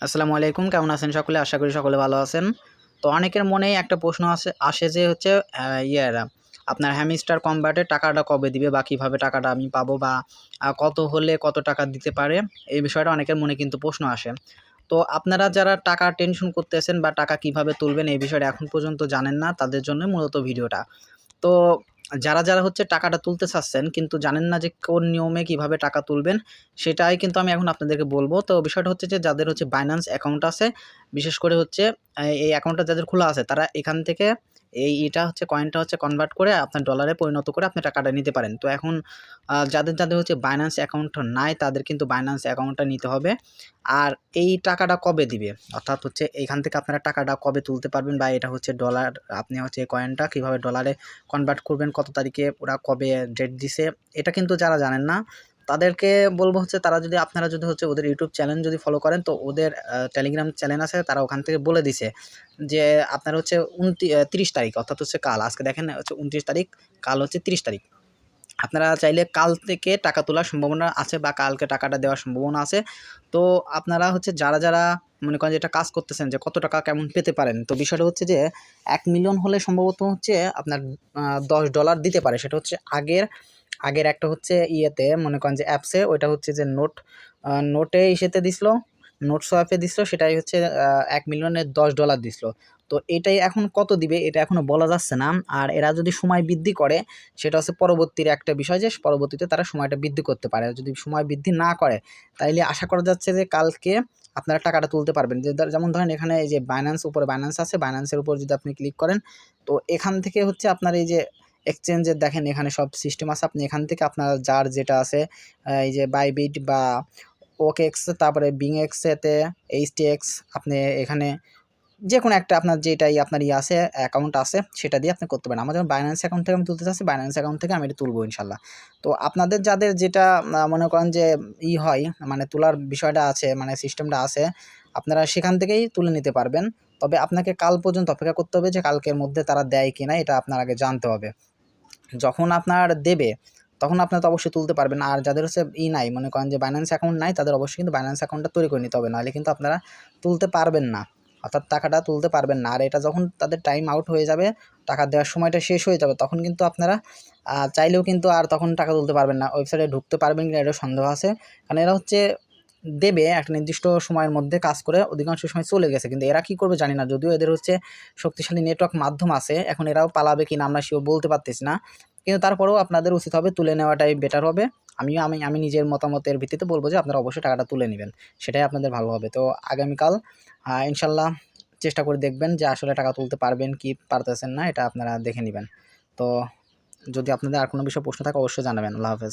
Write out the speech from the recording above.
আসসালামু আলাইকুম, কেমন আছেন সকলে? আশা করি সকলে ভালো আছেন। তো অনেকের মনেই একটা প্রশ্ন আসে আসে যে হচ্ছে ইয়ের আপনার হ্যামিস্টার কম্বাটে টাকাটা কবে দিবে বা কীভাবে টাকাটা আমি পাবো বা কত হলে কত টাকা দিতে পারে? এই বিষয়টা অনেকের মনে কিন্তু প্রশ্ন আসে। তো আপনারা যারা টাকা টেনশন করতেছেন বা টাকা কীভাবে তুলবেন এই বিষয়টা এখন পর্যন্ত জানেন না, তাদের জন্য মূলত ভিডিওটা। তো যারা যারা হচ্ছে টাকাটা তুলতে চাচ্ছেন কিন্তু জানেন না যে কোন নিয়মে কীভাবে টাকা তুলবেন, সেটাই কিন্তু আমি এখন আপনাদেরকে বলব। তো বিষয়টা হচ্ছে যে যাদের হচ্ছে বাইন্যান্স অ্যাকাউন্ট আছে বিশেষ করে হচ্ছে এই- অ্যাকাউন্টটা যাদের খোলা আছে, তারা এখান থেকে এই এটা হচ্ছে কয়েনটা হচ্ছে কনভার্ট করে আপনার ডলারে পরিণত করে আপনি টাকাটা নিতে পারেন। তো এখন যাদের যাদের হচ্ছে বাইন্যান্স অ্যাকাউন্ট নাই, তাদের কিন্তু বাইন্যান্স অ্যাকাউন্টটা নিতে হবে। আর এই টাকাটা কবে দিবে? অর্থাৎ হচ্ছে এখান থেকে আপনারা টাকাটা কবে তুলতে পারবেন বা এটা হচ্ছে ডলার আপনি হচ্ছে কয়েনটা কীভাবে ডলারে কনভার্ট করবেন, কত তারিখে ওরা কবে ডেট দিছে, এটা কিন্তু যারা জানেন না তাদেরকে বলব হচ্ছে, তারা যদি, আপনারা যদি হচ্ছে ওদের ইউটিউব চ্যানেল যদি ফলো করেন, তো ওদের টেলিগ্রাম চ্যানেল আছে, তারা ওখান থেকে বলে দিছে যে, আপনার হচ্ছে উনত্রিশ তারিখ, অর্থাৎ হচ্ছে কাল, আজকে দেখেন হচ্ছে উনত্রিশ তারিখ, কাল হচ্ছে তিরিশ তারিখ। আপনারা চাইলে কাল থেকে টাকা তোলার সম্ভাবনা আছে বা কালকে টাকাটা দেওয়ার সম্ভাবনা আছে। তো আপনারা হচ্ছে যারা যারা মনে করেন যে এটা কাজ করতেছেন, যে কত টাকা কেমন পেতে পারেন, তো বিষয়টা হচ্ছে যে, এক মিলিয়ন হলে সম্ভবত হচ্ছে আপনার দশ ডলার দিতে পারে। সেটা হচ্ছে আগের আগের একটা হচ্ছে ইয়েতে, মনে করেন যে অ্যাপসে ওইটা হচ্ছে যে নোট নোটে ইসেতে দিছিল নোট সোয়াপে দিছিল সেটাই হচ্ছে এক মিলিয়নের দশ ডলার দিছিল তো এটাই এখন কত দিবে, এটা এখনও বলা যাচ্ছে না। আর এরা যদি সময় বৃদ্ধি করে, সেটা হচ্ছে পরবর্তীর একটা বিষয় যে, পরবর্তীতে তারা সময়টা বৃদ্ধি করতে পারে। যদি সময় বৃদ্ধি না করে, তাইলে আশা করা যাচ্ছে যে, কালকে আপনারা টাকাটা তুলতে পারবেন। যে যেমন ধরেন এখানে এই যে বাইন্যান্স উপরে বাইন্যান্স আছে বাইন্যান্সের উপর যদি আপনি ক্লিক করেন, তো এখান থেকে হচ্ছে আপনার এই যে এক্সচেঞ্জের দেখেন এখানে সব সিস্টেম আছে। আপনি এখান থেকে আপনার যার যেটা আছে এই যে বাইবিট বা ওকে এক্স তারপরে বিং এক্সেতে এইচ টি এক্স আপনি এখানে যে কোনো একটা আপনার যেটাই আপনার ইয়ে আছে অ্যাকাউন্ট আছে, সেটা দিয়ে আপনি করতে পারেন। আমার যেমন বাইন্যান্স অ্যাকাউন্ট থেকে আমি তুলতে চাচ্ছি বাইন্যান্স অ্যাকাউন্ট থেকে আমি এটা তুলবো ইনশাল্লাহ। তো আপনাদের যাদের যেটা মনে করেন যে ই হয় মানে তোলার বিষয়টা আছে মানে সিস্টেমটা আছে, আপনারা সেখান থেকেই তুলে নিতে পারবেন। তবে আপনাকে কাল পর্যন্ত অপেক্ষা করতে হবে যে কালকের মধ্যে তারা দেয় কিনা, এটা আপনার আগে জানতে হবে। যখন আপনার দেবে, তখন আপনার তো অবশ্যই তুলতে পারবেন। আর যাদের হচ্ছে ই নাই, মনে করেন যে বাইন্যান্স অ্যাকাউন্ট নাই, তাদের অবশ্যই কিন্তু বাইন্যান্স অ্যাকাউন্টটা তৈরি করে নিতে হবে। নাহলে কিন্তু আপনারা তুলতে পারবেন না। অর্থাৎ টাকাটা তুলতে পারবেন না। আর এটা যখন তাদের টাইম আউট হয়ে যাবে, টাকা দেওয়ার সময়টা শেষ হয়ে যাবে, তখন কিন্তু আপনারা চাইলেও কিন্তু আর তখন টাকা তুলতে পারবেন না। ওয়েবসাইটে ঢুকতে পারবেন কিনা এটা সন্দেহ আছে। কারণ এরা হচ্ছে দেবে একটা নির্দিষ্ট সময়ের মধ্যে কাজ করে অধিকাংশ সময় চলে গেছে। কিন্তু এরা কি করবে জানি না। যদিও এদের হচ্ছে শক্তিশালী নেটওয়ার্ক মাধ্যম আছে, এখন এরাও পালাবে কিনা আমরা সেও বলতে পারতেছি না। কিন্তু তারপরেও আপনাদের উচিত হবে তুলে নেওয়াটাই বেটার হবে। আমিও, আমি আমি নিজের মতামতের ভিত্তিতে বলব যে আপনারা অবশ্যই টাকাটা তুলে নেবেন। সেটাই আপনাদের ভালো হবে। তো আগামীকাল ইনশাল্লাহ চেষ্টা করে দেখবেন যে আসলে টাকা তুলতে পারবেন কি পারতেছেন না, এটা আপনারা দেখে নেবেন। তো যদি আপনাদের আর কোনো বিষয়ে প্রশ্ন থাকে অবশ্যই জানাবেন। আল্লাহ হাফেজ।